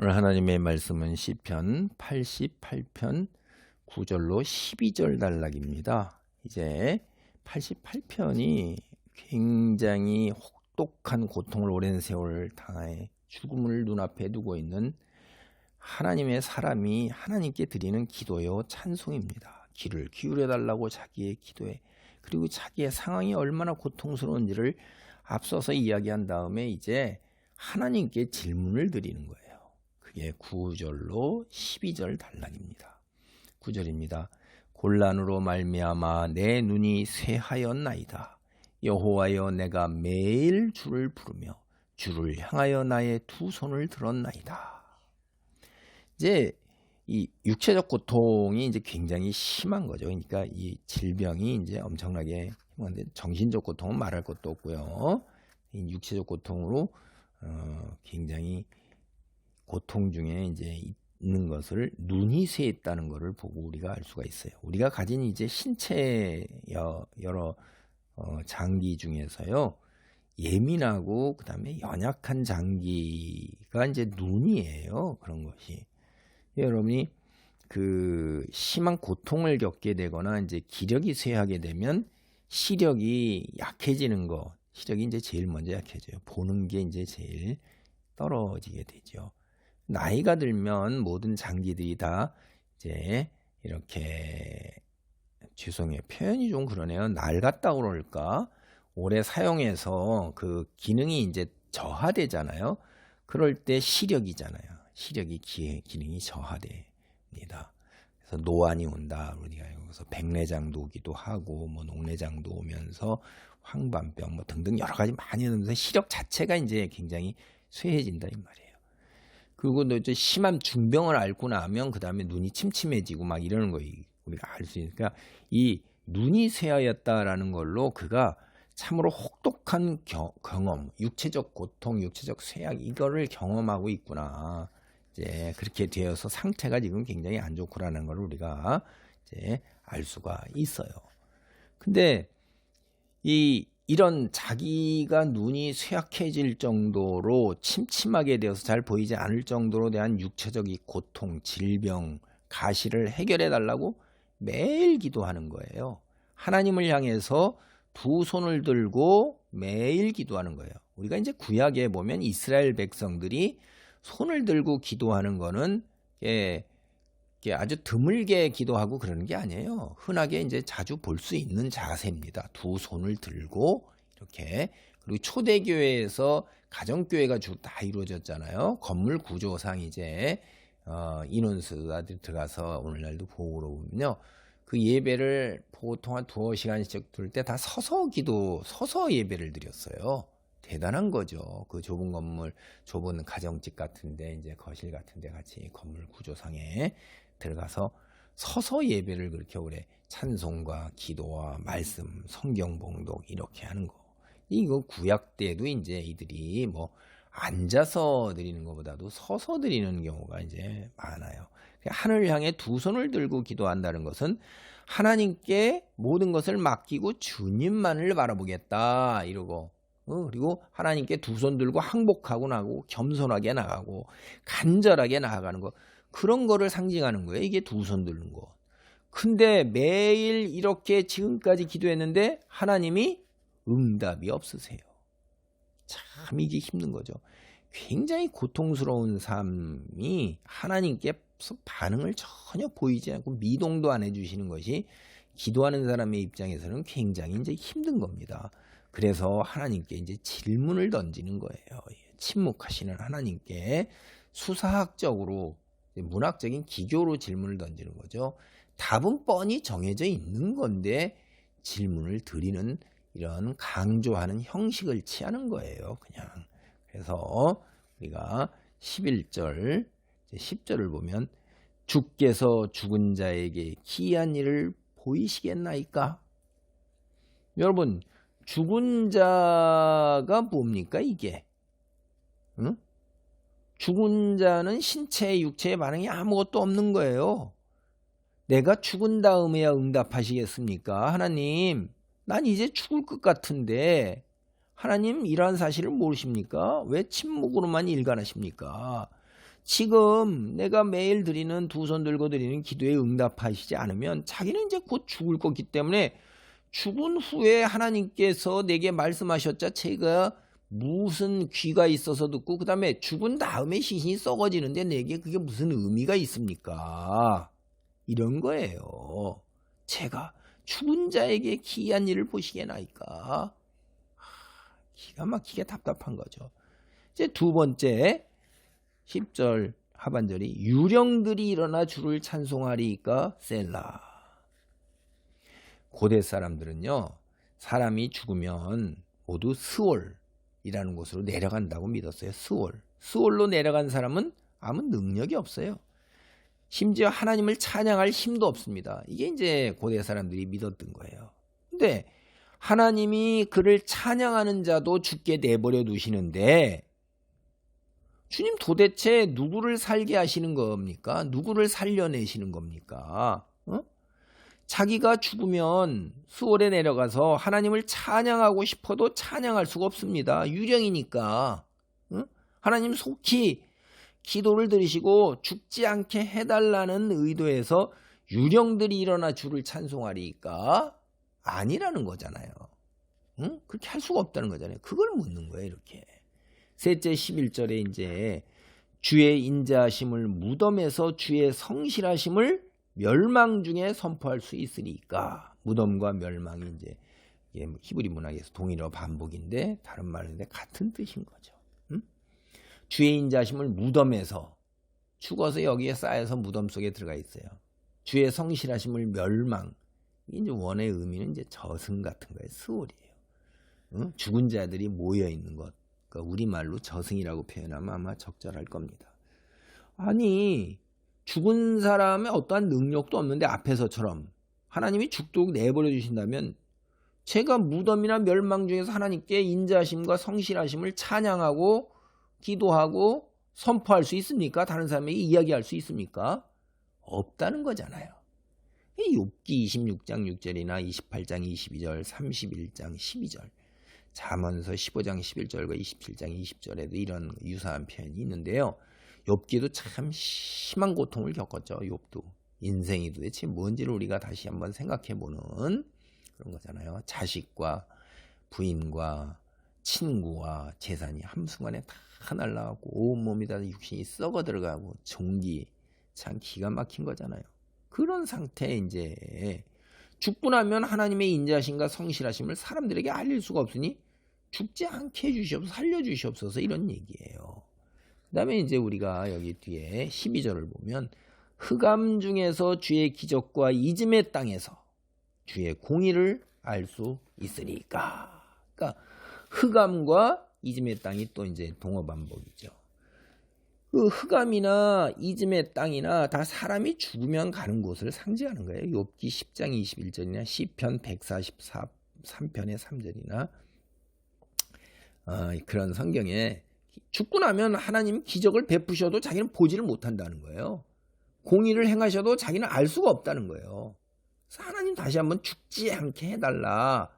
오늘 하나님의 말씀은 시편 88편 9절로 12절 단락입니다. 이제 88편이 굉장히 혹독한 고통을 오랜 세월 당해 죽음을 눈앞에 두고 있는 하나님의 사람이 하나님께 드리는 기도요 찬송입니다. 귀를 기울여 달라고 자기의 기도에 그리고 자기의 상황이 얼마나 고통스러운지를 앞서서 이야기한 다음에 이제 하나님께 질문을 드리는 거예요. 그게 9절로 12절 단락입니다. 9절입니다. 곤란으로 말미암아 내 눈이 쇠하였나이다. 여호와여 내가 매일 주를 부르며 주를 향하여 나의 두 손을 들었나이다. 이제 이 육체적 고통이 이제 굉장히 심한 거죠. 그러니까 이 질병이 이제 엄청나게 심한데 정신적 고통은 말할 것도 없고요. 이 육체적 고통으로 어 굉장히 고통 중에 이제 있는 것을 눈이 쇠했다는 것을 보고 우리가 알 수가 있어요. 우리가 가진 이제 신체 여러 어, 장기 중에서요 예민하고 그다음에 연약한 장기가 이제 눈이에요. 그런 것이 여러분이 그 심한 고통을 겪게 되거나 이제 기력이 쇠하게 되면 시력이 약해지는 거 시력이 이제 제일 먼저 약해져요. 보는 게 이제 제일 떨어지게 되죠. 나이가 들면 모든 장기들이 다 이제 이렇게 죄송해요. 표현이 좀 그러네요. 낡았다 그럴까? 오래 사용해서 그 기능이 이제 저하되잖아요. 그럴 때 시력이잖아요. 시력이 기, 기능이 저하됩니다. 그래서 노안이 온다. 우리가 여기서 백내장도 오기도 하고 뭐 녹내장도 오면서 황반병 뭐 등등 여러 가지 많이 오면서 시력 자체가 이제 굉장히 쇠해진다 이 말이에요. 그리고 이제 심한 중병을 앓고 나면 그 다음에 눈이 침침해지고 막 이러는 거 우리가 알 수 있으니까 이 눈이 쇠하였다라는 걸로 그가 참으로 혹독한 겨, 경험, 육체적 고통, 육체적 쇠약 이거를 경험하고 있구나. 이제 그렇게 되어서 상태가 지금 굉장히 안 좋구라는 걸 우리가 이제 알 수가 있어요. 근데 이 이런 자기가 눈이 쇠약해질 정도로 침침하게 되어서 잘 보이지 않을 정도로 대한 육체적 고통, 질병, 가시를 해결해 달라고 매일 기도하는 거예요. 하나님을 향해서 두 손을 들고 매일 기도하는 거예요. 우리가 이제 구약에 보면 이스라엘 백성들이 손을 들고 기도하는 거는 예, 아주 드물게 기도하고 그러는 게 아니에요. 흔하게 이제 자주 볼 수 있는 자세입니다. 두 손을 들고 이렇게 그리고 초대교회에서 가정교회가 주다 이루어졌잖아요. 건물 구조상 이제 어, 인원수가 들어가서 오늘날도 보고 그러면요. 그 예배를 보통 한 두어 시간씩 둘 때 다 서서 기도, 서서 예배를 드렸어요. 대단한 거죠. 그 좁은 건물, 좁은 가정집 같은데, 이제 거실 같은데 같이 건물 구조상에 들어가서 서서 예배를 그렇게 오래 찬송과 기도와 말씀, 성경 봉독 이렇게 하는 거. 이거 구약 때도 이제 이들이 뭐 앉아서 드리는 것보다도 서서 드리는 경우가 이제 많아요. 하늘을 향해 두 손을 들고 기도한다는 것은 하나님께 모든 것을 맡기고 주님만을 바라보겠다 이러고 어, 그리고 하나님께 두 손 들고 항복하고 나고 겸손하게 나가고 간절하게 나아가는 거 그런 거를 상징하는 거예요. 이게 두 손 들는 거. 근데 매일 이렇게 지금까지 기도했는데 하나님이 응답이 없으세요. 참 이게 힘든 거죠. 굉장히 고통스러운 삶이 하나님께 반응을 전혀 보이지 않고 미동도 안 해주시는 것이 기도하는 사람의 입장에서는 굉장히 이제 힘든 겁니다. 그래서 하나님께 이제 질문을 던지는 거예요. 침묵하시는 하나님께 수사학적으로 문학적인 기교로 질문을 던지는 거죠. 답은 뻔히 정해져 있는 건데 질문을 드리는 이런 강조하는 형식을 취하는 거예요. 그냥. 그래서 우리가 11절, 10절을 보면 주께서 죽은 자에게 기이한 일을 보이시겠나이까? 여러분, 죽은 자가 뭡니까, 이게? 응? 죽은 자는 신체, 육체의 반응이 아무것도 없는 거예요. 내가 죽은 다음에야 응답하시겠습니까? 하나님, 난 이제 죽을 것 같은데, 하나님 이러한 사실을 모르십니까? 왜 침묵으로만 일관하십니까? 지금 내가 매일 드리는 두 손 들고 드리는 기도에 응답하시지 않으면 자기는 이제 곧 죽을 거기 때문에 죽은 후에 하나님께서 내게 말씀하셨자 제가 무슨 귀가 있어서 듣고 그 다음에 죽은 다음에 시신이 썩어지는데 내게 그게 무슨 의미가 있습니까? 이런 거예요. 제가 죽은 자에게 기이한 일을 보시게나이까. 기가 막히게 답답한 거죠. 이제 두 번째 10절 하반절이 유령들이 일어나 주를 찬송하리까 셀라. 고대 사람들은요. 사람이 죽으면 모두 스월 이라는 곳으로 내려간다고 믿었어요. 스월. 스월로 내려간 사람은 아무 능력이 없어요. 심지어 하나님을 찬양할 힘도 없습니다. 이게 이제 고대 사람들이 믿었던 거예요. 근데 하나님이 그를 찬양하는 자도 죽게 내버려 두시는데 주님 도대체 누구를 살게 하시는 겁니까? 누구를 살려내시는 겁니까? 어? 자기가 죽으면 수월에 내려가서 하나님을 찬양하고 싶어도 찬양할 수가 없습니다. 유령이니까. 어? 하나님 속히 기도를 들으시고 죽지 않게 해달라는 의도에서 유령들이 일어나 주를 찬송하리까 아니라는 거잖아요. 응? 그렇게 할 수가 없다는 거잖아요. 그걸 묻는 거예요, 이렇게. 셋째 11절에 이제 주의 인자하심을 무덤에서 주의 성실하심을 멸망 중에 선포할 수 있으니까 무덤과 멸망이 이제 히브리 문학에서 동일어 반복인데 다른 말인데 같은 뜻인 거죠. 응? 주의 인자하심을 무덤에서 죽어서 여기에 쌓여서 무덤 속에 들어가 있어요. 주의 성실하심을 멸망 이제 원의 의미는 이제 저승 같은 거예요. 스월이에요. 응? 죽은 자들이 모여 있는 것. 그러니까 우리말로 저승이라고 표현하면 아마 적절할 겁니다. 아니 죽은 사람의 어떠한 능력도 없는데 앞에서처럼 하나님이 죽도록 내버려 주신다면 제가 무덤이나 멸망 중에서 하나님께 인자심과 성실하심을 찬양하고 기도하고 선포할 수 있습니까? 다른 사람에게 이야기할 수 있습니까? 없다는 거잖아요. 욥기 26장 6절이나 28장 22절, 31장 12절 잠언서 15장 11절과 27장 20절에도 이런 유사한 표현이 있는데요. 욥기도 참 심한 고통을 겪었죠. 욥도 인생이 도대체 뭔지를 우리가 다시 한번 생각해 보는 그런 거잖아요. 자식과 부인과 친구와 재산이 한순간에 다 날라가고 온몸이 다 육신이 썩어 들어가고 종기 참 기가 막힌 거잖아요. 그런 상태에 이제 죽고 나면 하나님의 인자심과 성실하심을 사람들에게 알릴 수가 없으니 죽지 않게 해주시옵소서 살려주시옵소서 이런 얘기예요. 그 다음에 이제 우리가 여기 뒤에 12절을 보면 흑암 중에서 주의 기적과 이즘의 땅에서 주의 공의를 알 수 있으니까. 그러니까 흑암과 이즘의 땅이 또 이제 동어 반복이죠. 그 흑암이나 이즘의 땅이나 다 사람이 죽으면 가는 곳을 상징하는 거예요. 욥기 10장 21절이나 시편 143편의 3절이나 어, 그런 성경에 죽고 나면 하나님 기적을 베푸셔도 자기는 보지를 못한다는 거예요. 공의를 행하셔도 자기는 알 수가 없다는 거예요. 그래서 하나님 다시 한번 죽지 않게 해달라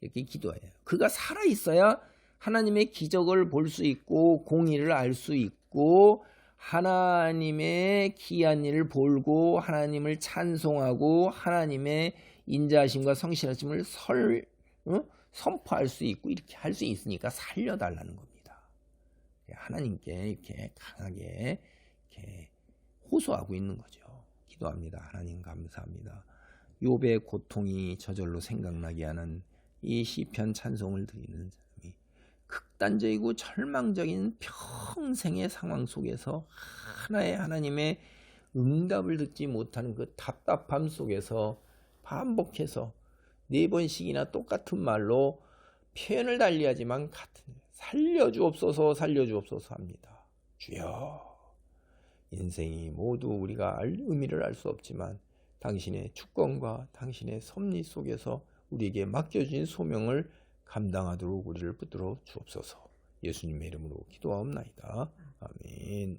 이렇게 기도해요. 그가 살아 있어야 하나님의 기적을 볼 수 있고 공의를 알 수 있고 하나님의 기한 일을 볼고 하나님을 찬송하고 하나님의 인자하심과 성실하심을 설 어? 선포할 수 있고 이렇게 할 수 있으니까 살려달라는 겁니다. 하나님께 이렇게 강하게 이렇게 호소하고 있는 거죠. 기도합니다. 하나님 감사합니다. 욥의 고통이 저절로 생각나게 하는 이 시편 찬송을 드리는 사람이 극단적이고 절망적인 평생의 상황 속에서 하나의 하나님의 응답을 듣지 못하는 그 답답함 속에서 반복해서 네 번씩이나 똑같은 말로 표현을 달리하지만 같은 살려주옵소서 살려주옵소서 합니다. 주여 인생이 모두 우리가 알, 의미를 알 수 없지만 당신의 주권과 당신의 섭리 속에서 우리에게 맡겨진 소명을 감당하도록 우리를 붙들어 주옵소서 예수님의 이름으로 기도하옵나이다. 아멘